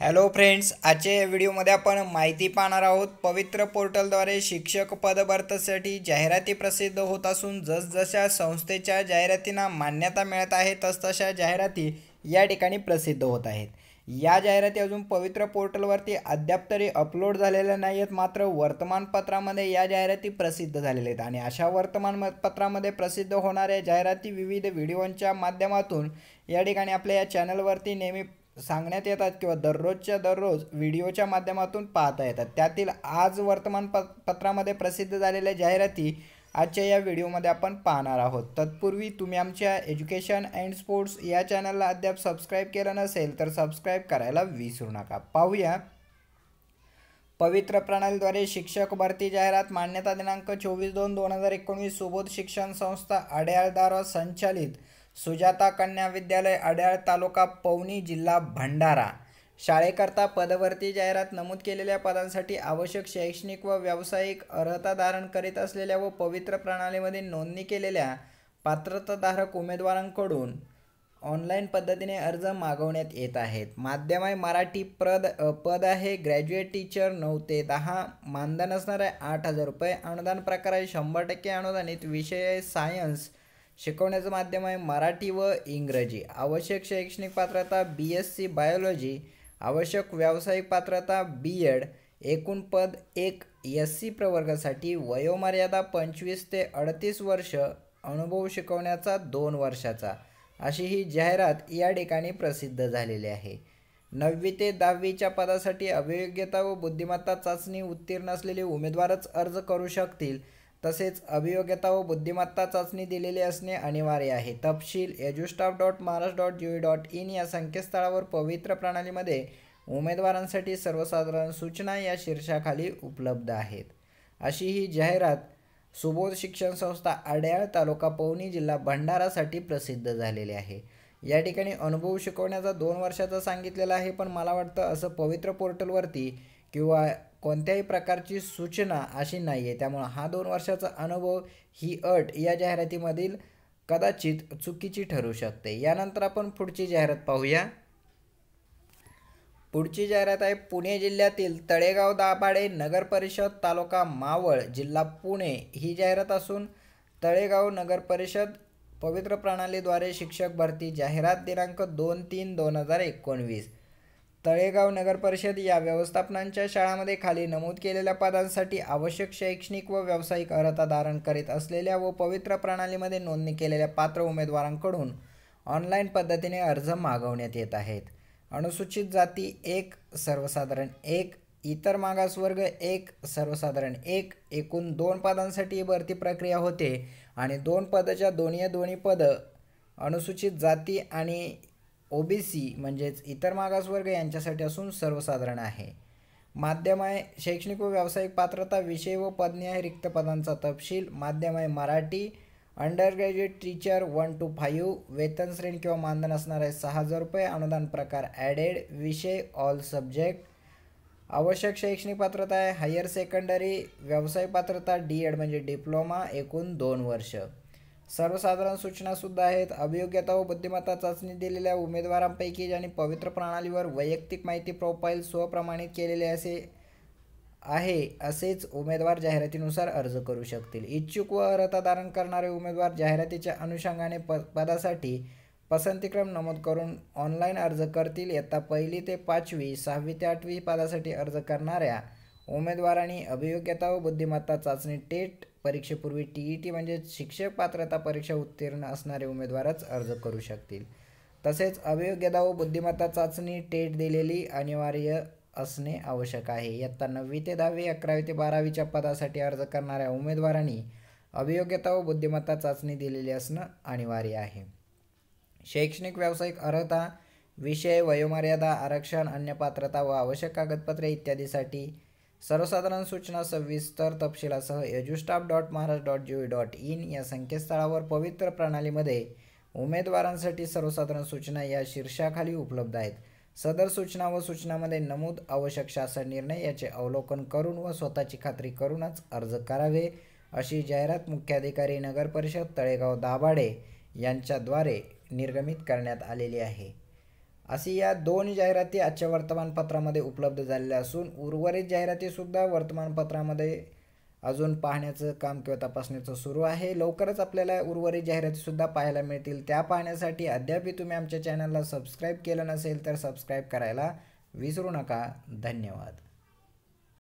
Hello friends आजच्या या व्हिडिओमध्ये आपण माहिती पाहणार आहोत पवित्र पोर्टलद्वारे शिक्षक पदभरतीसाठी जाहिराती प्रसिद्ध होत असून जसजशा संस्थेच्या जाहिरातींना मान्यता मिळत आहे तसतशा जाहिराती या ठिकाणी प्रसिद्ध होत आहेत. या जाहिराती अजून पवित्र पोर्टलवरती अद्याप तरी अपलोड झालेल्या नाही आहेत मात्र वर्तमानपत्रामध्ये या जाहिराती प्रसिद्ध झालेल्या आहेत. आणि अशा वर्तमानपत्रामध्ये प्रसिद्ध होणाऱ्या जाहिराती विविध व्हिडिओंच्या माध्यमातून या ठिकाणी आपल्या या चॅनलवरती नेहमी सांगण्यात येतात किंवा दररोजच्या दररोज व्हिडिओच्या माध्यमातून पाहता येतात. त्यातील आज वर्तमान प पत्रामध्ये प्रसिद्ध झालेल्या जाहिराती आजच्या या व्हिडिओमध्ये आपण पाहणार आहोत. तत्पूर्वी तुम्ही आमच्या एज्युकेशन अँड स्पोर्ट्स या चॅनलला अद्याप सबस्क्राईब केलं नसेल तर सबस्क्राईब करायला विसरू नका. पाहूया. पवित्र प्रणालीद्वारे शिक्षक भरती जाहिरात मान्यता दिनांक चोवीस दोन दोन हजार एकोणवीस सुबोध शिक्षण संस्था अड्याळदार संचालित सुजाता कन्या विद्यालय अड्याळ तालुका पवनी जिल्हा भंडारा. शाळेकरता पदवर्ती जाहिरात नमूद केलेल्या पदांसाठी आवश्यक शैक्षणिक व व्यावसायिक अर्हता धारण करीत असलेल्या व पवित्र प्रणालीमध्ये नोंदणी केलेल्या पात्रताधारक उमेदवारांकडून ऑनलाईन पद्धतीने अर्ज मागवण्यात येत आहेत. माध्यम आहे मराठी प्रद पद आहे ग्रॅज्युएट टीचर नऊ ते दहा मानधन असणार आहे आठ हजार रुपये अनुदान प्रकार आहे शंभर टक्के अनुदानित विषय आहे सायन्स शिकवण्याचं माध्यम आहे मराठी व इंग्रजी. आवश्यक शैक्षणिक पात्रता बी एस सी बायोलॉजी आवश्यक व्यावसायिक पात्रता बी एड एकूण पद एक एस सी प्रवर्गासाठी वयोमर्यादा पंचवीस ते अडतीस वर्ष अनुभव शिकवण्याचा दोन वर्षाचा. अशी ही जाहिरात या ठिकाणी प्रसिद्ध झालेली आहे. नववी ते दहावीच्या पदासाठी अभियोग्यता व बुद्धिमत्ता चाचणी उत्तीर्ण असलेले उमेदवारच अर्ज करू शकतील तसेच अभियोग्यता व बुद्धिमत्ता चाचणी दिलेली असणे अनिवार्य आहे. तपशील edustaff dot Maharashtra dot G dot in या संकेतस्थळावर पवित्र प्रणालीमध्ये उमेदवारांसाठी सर्वसाधारण सूचना या शीर्षाखाली उपलब्ध आहेत. अशी ही जाहिरात सुबोध शिक्षण संस्था आड्याळ तालुका पवनी जिल्हा भंडारासाठी प्रसिद्ध झालेली आहे. या ठिकाणी अनुभव शिकवण्याचा दोन वर्षाचा सांगितलेला आहे पण मला वाटतं असं पवित्र पोर्टलवरती किंवा कोणत्याही प्रकारची सूचना अशी नाही आहे त्यामुळं हा दोन वर्षाचा अनुभव ही अट या जाहिरातीमधील कदाचित चुकीची ठरू शकते. यानंतर आपण पुढची जाहिरात पाहूया. पुढची जाहिरात आहे पुणे जिल्ह्यातील तळेगाव दाभाडे नगर परिषद तालुका मावळ जिल्हा पुणे. ही जाहिरात असून तळेगाव नगर परिषद पवित्र प्रणालीद्वारे शिक्षक भरती जाहिरात दिनांक दोन तीन दोन हजार एकोणवीस. तळेगाव नगर परिषद या व्यवस्थापनांच्या शाळांमध्ये खाली नमूद केलेल्या पदांसाठी आवश्यक शैक्षणिक व व्यावसायिक अर्हता धारण करीत असलेल्या व पवित्र प्रणालीमध्ये नोंदणी केलेल्या पात्र उमेदवारांकडून ऑनलाईन पद्धतीने अर्ज मागवण्यात येत आहेत. अनुसूचित जाती एक सर्वसाधारण एक इतर मागासवर्ग एक सर्वसाधारण एक एकूण दोन पदांसाठी भरती प्रक्रिया होते आणि दोन पदाच्या दोन्ही दोन्ही पद अनुसूचित जाती आणि ओबीसी म्हणजेच इतर मागासवर्ग यांच्यासाठी असून सर्वसाधारण आहे. माध्यम आहे शैक्षणिक व व्यावसायिक पात्रता विषय व पदन्याय रिक्त पदांचा तपशील माध्यम आहे Marathi under graduate teacher one two five वेतन श्रेणी किंवा मानधन असणार आहे सहा हजार रुपये अनुदान प्रकार ॲडेड विषय ऑल सब्जेक्ट आवश्यक शैक्षणिक पात्रता आहे हायर सेकंडरी व्यवसाय पात्रता डी एड म्हणजे डिप्लोमा एकूण दोन वर्ष. सर्वसाधारण सूचनासुद्धा आहेत. अभियोग्यता व बुद्धिमत्ता चाचणी दिलेल्या उमेदवारांपैकी ज्यांनी पवित्र प्रणालीवर वैयक्तिक माहिती प्रोफाईल स्वप्रमाणित केलेले असे आहे असेच उमेदवार जाहिरातीनुसार अर्ज करू शकतील. इच्छुक व अर्हता धारण करणारे उमेदवार जाहिरातीच्या अनुषंगाने प पदासाठी पसंतीक्रम नमूद करून ऑनलाईन अर्ज करतील. इयत्ता पहिली ते पाचवी सहावी ते आठवी पदासाठी अर्ज करणाऱ्या उमेदवारांनी अभियोग्यता व बुद्धिमत्ता चाचणी टेट परीक्षेपूर्वी टी ई टी म्हणजेच शिक्षक पात्रता परीक्षा उत्तीर्ण असणारे उमेदवारच अर्ज करू शकतील. तसेच अवयोग्यता व बुद्धिमत्ता चाचणी टेट दिलेली अनिवार्य असणे आवश्यक आहे. इयत्ता नववी ते दहावी अकरावी ते बारावीच्या पदासाठी अर्ज करणाऱ्या उमेदवारांनी अभियोग्यता व बुद्धिमत्ता चाचणी दिलेली असणं अनिवार्य आहे. शैक्षणिक व्यावसायिक अर्हता विषय वयोमर्यादा आरक्षण अन्य पात्रता व आवश्यक कागदपत्रे इत्यादीसाठी सर्वसाधारण सूचना सविस्तर तपशिलासह edustaff dot Maharashtra dot G dot in या संकेतस्थळावर पवित्र प्रणालीमध्ये उमेदवारांसाठी सर्वसाधारण सूचना या शीर्षाखाली उपलब्ध आहेत. सदर सूचना व सूचनामध्ये नमूद आवश्यक शासन निर्णय याचे अवलोकन करून व स्वतःची खात्री करूनच अर्ज करावे अशी जाहिरात मुख्याधिकारी नगरपरिषद तळेगाव दाभाडे यांच्याद्वारे निर्गमित करण्यात आलेली आहे. अशी या दोन जाहिराती आजच्या वर्तमानपत्रामध्ये उपलब्ध झालेल्या असून उर्वरित जाहिरातीसुद्धा वर्तमानपत्रामध्ये अजून पाहण्याचं काम किंवा तपासण्याचं सुरू आहे. लवकरच आपल्याला उर्वरित जाहिरातीसुद्धा पाहायला मिळतील. त्या पाहण्यासाठी अद्यापही तुम्ही आमच्या चॅनलला सबस्क्राईब केलं नसेल तर सबस्क्राईब करायला विसरू नका. धन्यवाद.